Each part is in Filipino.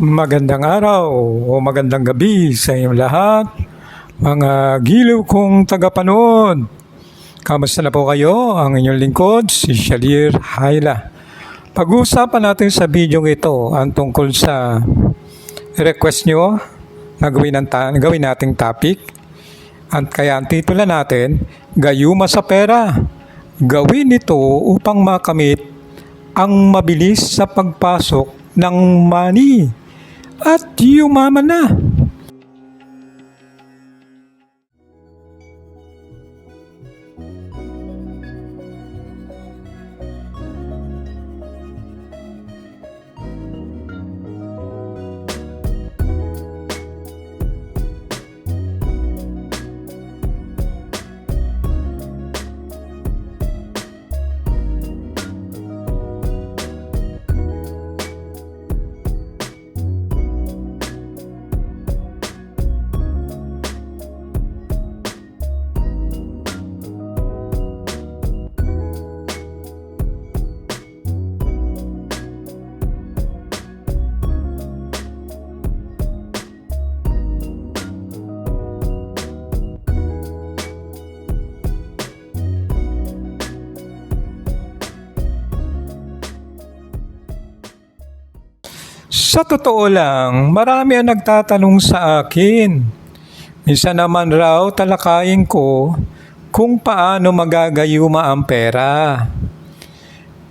Magandang araw o magandang gabi sa inyong lahat. Mga giliw kong tagapanood. Kamusta na po kayo? Ang inyong lingkod, si Shalir Haila. Pag-uusapan natin sa video ito ang tungkol sa request nyo na gawin, ang ta- gawin nating topic. At kaya ang titulo natin, Gayuma sa Pera. Gawin ito upang makamit ang mabilis sa pagpasok ng money at yumaman na. Sa totoo lang, marami ang nagtatanong sa akin. Minsan naman raw talakayin ko kung paano magagayuma ang pera.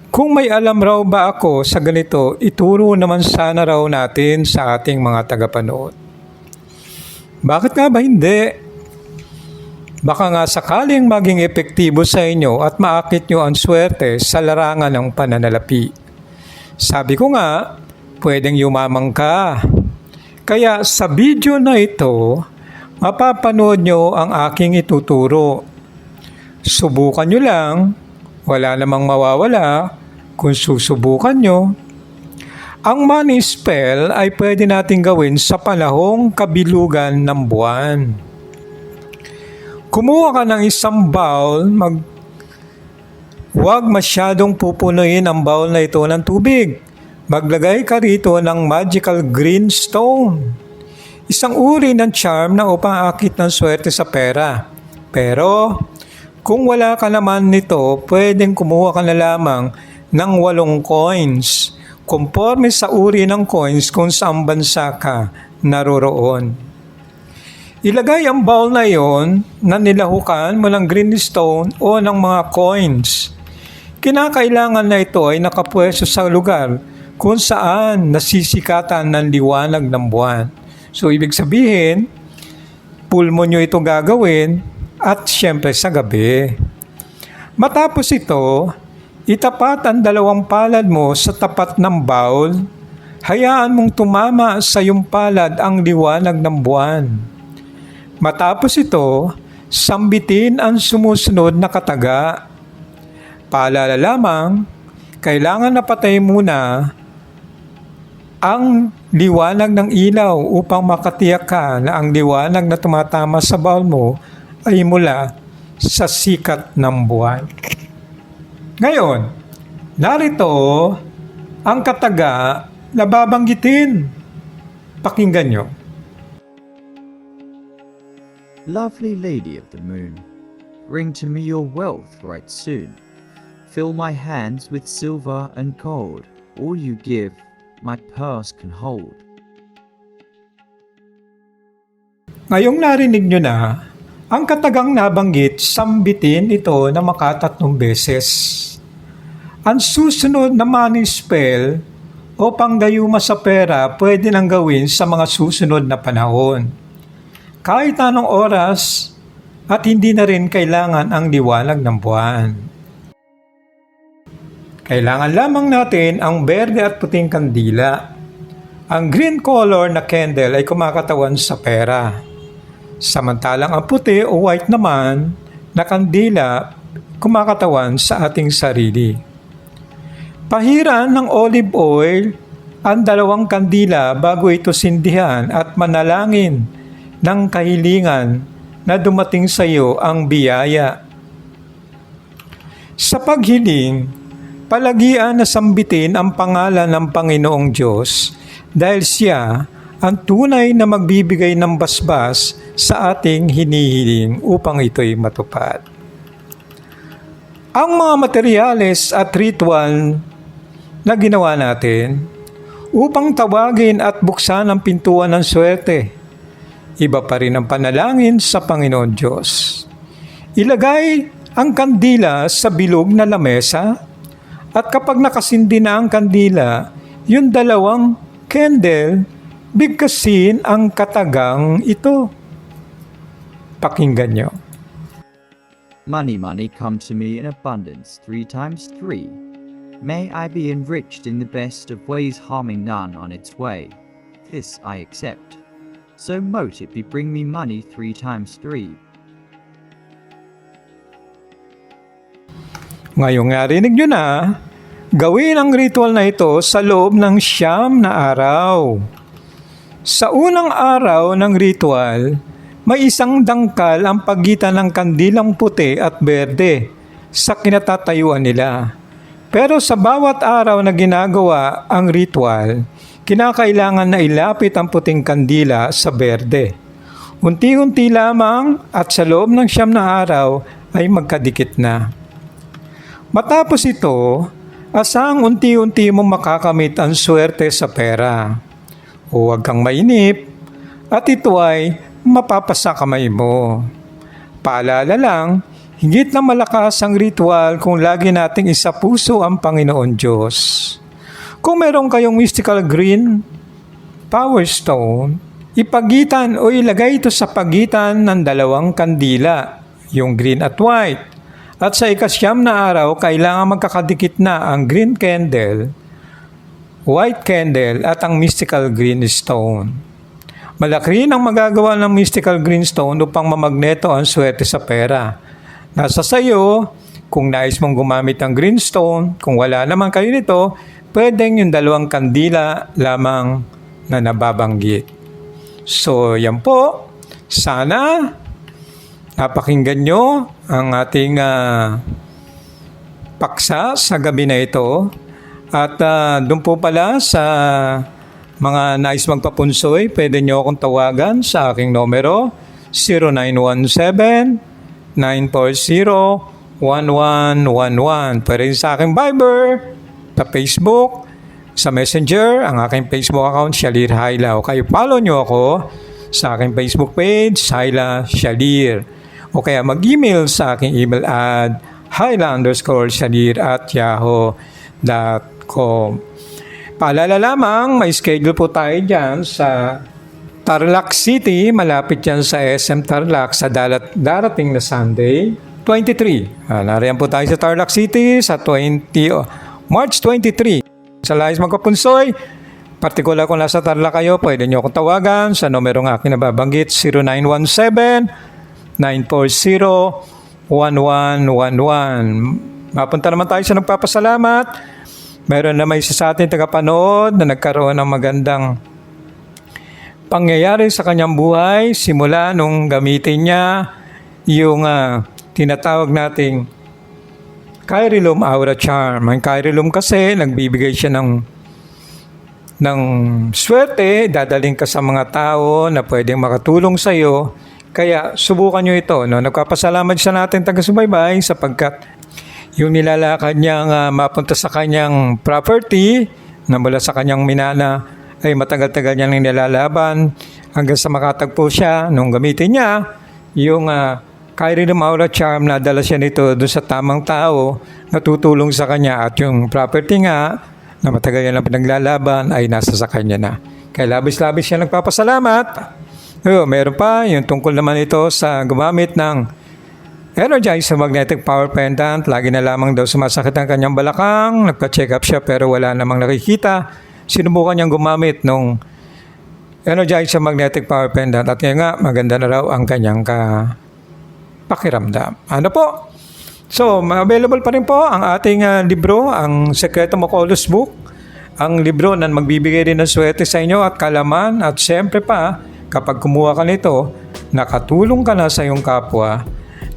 Kung may alam raw ba ako sa ganito, ituro naman sana raw natin sa ating mga tagapanood. Bakit nga ba hindi? Baka nga sakaling maging epektibo sa inyo at maakit nyo ang swerte sa larangan ng pananalapi. Sabi ko nga, pwedeng yumamang ka. Kaya sa video na ito, mapapanood nyo ang aking ituturo. Subukan nyo lang, wala namang mawawala kung susubukan nyo. Ang money spell ay pwede natin gawin sa panahong kabilugan ng buwan. Kumuha ka ng isang bowl, mag Huwag masyadong pupunuin ang bowl na ito ng tubig. Maglagay ka rito ng magical green stone. Isang uri ng charm na upang akit ng swerte sa pera. Pero, kung wala ka naman nito, pwedeng kumuha ka na lamang ng walong coins. Conforme sa uri ng coins kung saan bansa ka naroroon. Ilagay ang bowl na iyon na nilahukan mo ng green stone o ng mga coins. Kinakailangan na ito ay nakapwesto sa lugar kung saan nasisikatan ng liwanag ng buwan. So ibig sabihin, pulmo nyo ito gagawin at syempre sa gabi. Matapos ito, itapat ang dalawang palad mo sa tapat ng bowl. Hayaan mong tumama sa iyong palad ang liwanag ng buwan. Matapos ito, sambitin ang sumusunod na kataga. Paalala lamang, kailangan napatay muna ang liwanag ng ilaw upang makatiyak ka na ang liwanag na tumatama sa bowl mo ay mula sa sikat ng buwan. Ngayon, narito ang kataga na babanggitin. Pakinggan nyo. Lovely lady of the moon, bring to me your wealth right soon. Fill my hands with silver and gold. All you give, my purse can hold. Ngayong narinig nyo na, ang katagang nabanggit, sambitin ito na makatatlong beses. Ang susunod na money spell o panggayuma sa pera pwede nang gawin sa mga susunod na panahon. Kahit anong oras at hindi na rin kailangan ang liwanag ng buwan. Kailangan lamang natin ang berde at puting kandila. Ang green color na candle ay kumakatawan sa pera. Samantalang ang puti o white naman na kandila kumakatawan sa ating sarili. Pahiran ng olive oil ang dalawang kandila bago ito sindihan at manalangin ng kahilingan na dumating sa iyo ang biyaya. Sa paghiling, palagian na sambitin ang pangalan ng Panginoong Diyos dahil siya ang tunay na magbibigay ng basbas sa ating hinihiling upang ito'y matupad. Ang mga materyales at ritual na ginawa natin upang tawagin at buksan ang pintuan ng swerte. Iba pa rin ang panalangin sa Panginoon Diyos. Ilagay ang kandila sa bilog na lamesa at kapag nakasindi na ang kandila, yung dalawang candle, bigkasin ang katagang ito. Pakinggan nyo. Money, money, come to me in abundance, three times three. May I be enriched in the best of ways, harming none on its way. This I accept. So mote it be bring me money three times three. Ngayong narinig nyo na, gawin ang ritual na ito sa loob ng siyam na araw. Sa unang araw ng ritual, may isang dangkal ang pagitan ng kandilang puti at berde sa kinatatayuan nila. Pero sa bawat araw na ginagawa ang ritual, kinakailangan na ilapit ang puting kandila sa berde. Unti-unti lamang at sa loob ng siyam na araw ay magkadikit na. Matapos ito, asang unti-unti mo makakamit ang swerte sa pera. Huwag kang mainip at ito ay mapapasa kamay mo. Paalala lang, higit na malakas ang ritual kung lagi nating isa puso ang Panginoon Diyos. Kung meron kayong mystical green power stone, ipagitan o ilagay ito sa pagitan ng dalawang kandila, yung green at white. At sa ikasyam na araw, kailangan magkakadikit na ang green candle, white candle at ang mystical green stone. Malaki rin ang magagawa ng mystical green stone upang mamagneto ang swerte sa pera. Nasa sayo, kung nais mong gumamit ng green stone, kung wala naman kayo nito, pwedeng yung dalawang kandila lamang na nababanggit. So, yan po. Sana napakinggan nyo ang ating ah, paksa sa gabi na ito. At ah, doon po pala sa mga nais magpapunsoy, pwede nyo akong tawagan sa aking numero 0917-940-1111. Pwede rin sa aking Viber, sa Facebook, sa Messenger, ang aking Facebook account, Shalir Hailaw. Kayo follow nyo ako sa aking Facebook page, Haila Shalir. O kaya mag-email sa aking email ad shalir at yahoo.com. Paalala lamang, may schedule po tayo dyan sa Tarlac City, malapit yan sa SM Tarlac sa dalat, darating na Sunday, 23. Ah, nariyan po tayo sa Tarlac City sa 20, oh, March 23. Sa Lais Magkapunsoy, partikular kung nasa Tarlac kayo, pwede nyo akong tawagan sa numero ng aking nababanggit, 0917-940-1111. Mapunta naman tayo sa nagpapasalamat. Meron na may isa sa ating tagapanood na nagkaroon ng magandang pangyayari sa kanyang buhay simula nung gamitin niya yung ah, tinatawag nating Kairilum Aura Charm. Ang Kairilum kasi nagbibigay siya ng ng swerte, dadaling ka sa mga tao na pwedeng makatulong sa iyo. Kaya subukan nyo ito. No? Nagpapasalamat siya natin taga-subaybay sapagkat yung nilalakad niyang ah, mapunta sa kanyang property na mula sa kanyang minana ay matagal-tagal niya nang nilalaban hanggang sa makatagpo siya nung gamitin niya yung uh, Kairilum Aura Charm na dala siya nito doon sa tamang tao na tutulong sa kanya at yung property nga na matagal niya lang pinaglalaban ay nasa sa kanya na. Kaya labis-labis siya nagpapasalamat. Oh, meron pa yung tungkol naman ito sa gumamit ng Energizer Magnetic Power Pendant. Lagi na lamang daw sumasakit ang kanyang balakang. Nagpa-check up siya pero wala namang nakikita. Sinubukan niyang gumamit nung Energizer Magnetic Power Pendant at ngayon nga maganda na raw ang kanyang ka pakiramdam. Ano po? So, available pa rin po ang ating ah, libro, ang Sekreto Mokolos Book. Ang libro na magbibigay rin ng swerte sa inyo at kalaman at siyempre pa, kapag kumuha ka nito, nakatulong ka na sa iyong kapwa,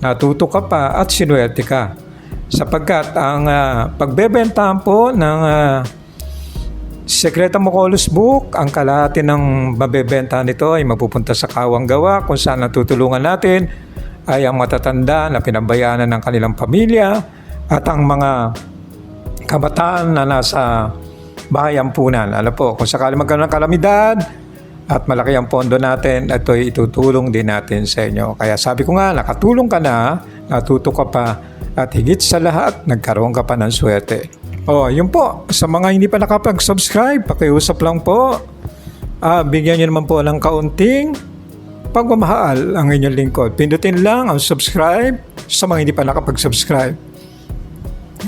natuto ka pa at sinuwerte ka. Sapagkat ang ah, pagbebentahan po ng ah, Sekreto Mokolos Book, ang kalahati ng mabebenta nito ay mapupunta sa Kawang Gawa kung saan natutulungan natin ay ang matatanda na pinabayanan ng kanilang pamilya at ang mga kabataan na nasa bahay ampunan. Alam po, kung sakali magkaroon ng kalamidad at malaki ang pondo natin, ito ay itutulong din natin sa inyo. Kaya sabi ko nga, nakatulong ka na, natuto ka pa, at higit sa lahat, nagkaroon ka pa ng swerte. Oh, yun po. Sa mga hindi pa nakapag-subscribe, pakiusap lang po. Ah, bigyan niyo naman po ng kaunting pagmamahal ang inyong lingkod. Pindutin lang ang subscribe sa mga hindi pa nakapag-subscribe.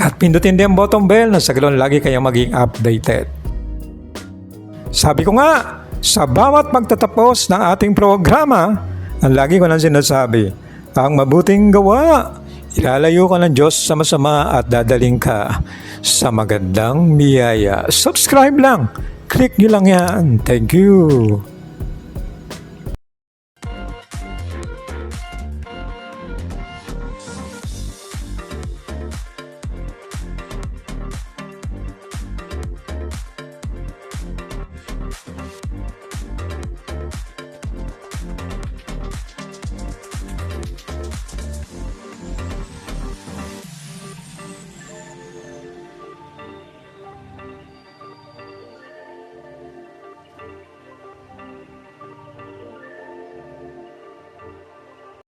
At pindutin din ang button bell na sa lagi kayong maging updated. Sabi ko nga, sa bawat magtatapos ng ating programa, ang lagi ko nang sinasabi, ang mabuting gawa, ilalayo ka ng Diyos sa masama at dadaling ka sa magandang biyaya. Subscribe lang. Click nyo lang yan. Thank you.